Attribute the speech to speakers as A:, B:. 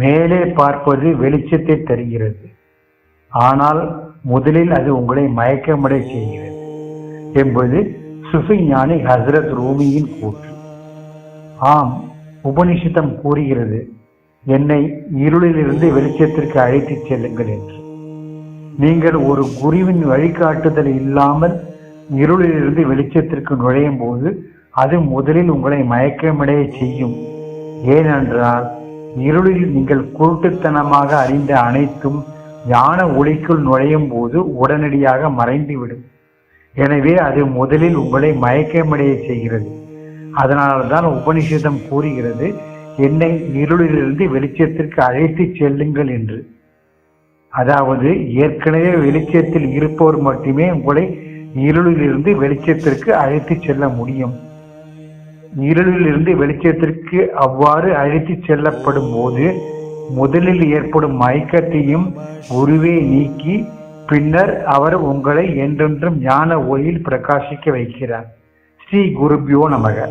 A: மேலே பார்ப்பது வெளிச்சத்தை தருகிறது. ஆனால் முதலில் அது உங்களை மயக்கமடை செய்கிறது என்பது சுஃபி ஞானி ஹசரத் ரூமியின் கூற்று. ஆம் உபனிஷதம் கூறுகிறது என்னை இருளிலிருந்து வெளிச்சத்திற்கு அழைத்துச் செல்லுங்கள் என்று. நீங்கள் ஒரு குருவின் வழிகாட்டுதல் இல்லாமல் இருளிலிருந்து வெளிச்சத்திற்கு நுழையும் போது அது முதலில் உங்களை மயக்கமடைய செய்யும். ஏனென்றால் இருளில் நீங்கள் குருட்டுத்தனமாக அறிந்த அனைத்தும் ஞான ஒளிக்குள் நுழையும் போது உடனடியாக மறைந்துவிடும். எனவே அது முதலில் உங்களை மயக்கமடைய செய்கிறது. அதனால்தான் உபனிஷதம் கூறுகிறது என்னை இருளிலிருந்து வெளிச்சத்திற்கு அழைத்துச் செல்லுங்கள் என்று. அதாவது ஏற்கனவே வெளிச்சத்தில் இருப்பவர் மட்டுமே உங்களை இருளிலிருந்து வெளிச்சத்திற்கு அழைத்துச் செல்ல முடியும். இருளிலிருந்து வெளிச்சத்திற்கு அவ்வாறு அழைத்துச் செல்லப்படும் போது முதலில் ஏற்படும் மயக்கத்தையும் உருவே நீக்கி பின்னர் அவர் உங்களை என்றென்றும் ஞான ஒளியில் பிரகாசிக்க வைக்கிறார். ஸ்ரீ குருபியோ நமக.